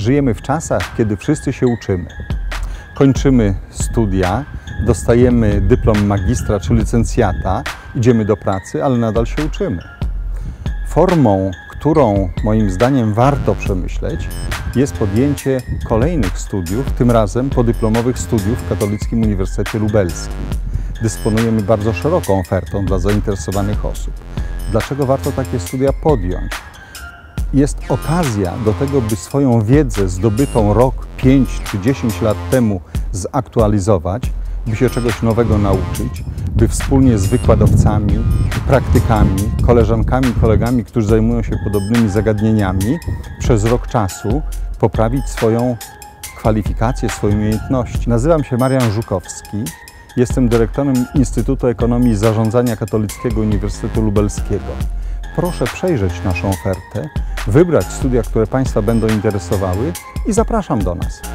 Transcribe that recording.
Żyjemy w czasach, kiedy wszyscy się uczymy. Kończymy studia, dostajemy dyplom magistra czy licencjata, idziemy do pracy, ale nadal się uczymy. Formą, którą moim zdaniem warto przemyśleć, jest podjęcie kolejnych studiów, tym razem podyplomowych studiów w Katolickim Uniwersytecie Lubelskim. Dysponujemy bardzo szeroką ofertą dla zainteresowanych osób. Dlaczego warto takie studia podjąć? Jest okazja do tego, by swoją wiedzę zdobytą rok, 5 czy 10 lat temu zaktualizować, by się czegoś nowego nauczyć, by wspólnie z wykładowcami, praktykami, koleżankami kolegami, którzy zajmują się podobnymi zagadnieniami, przez rok czasu poprawić swoją kwalifikację, swoje umiejętności. Nazywam się Marian Żukowski. Jestem dyrektorem Instytutu Ekonomii i Zarządzania Katolickiego Uniwersytetu Lubelskiego. Proszę przejrzeć naszą ofertę, wybrać studia, które Państwa będą interesowały i zapraszam do nas.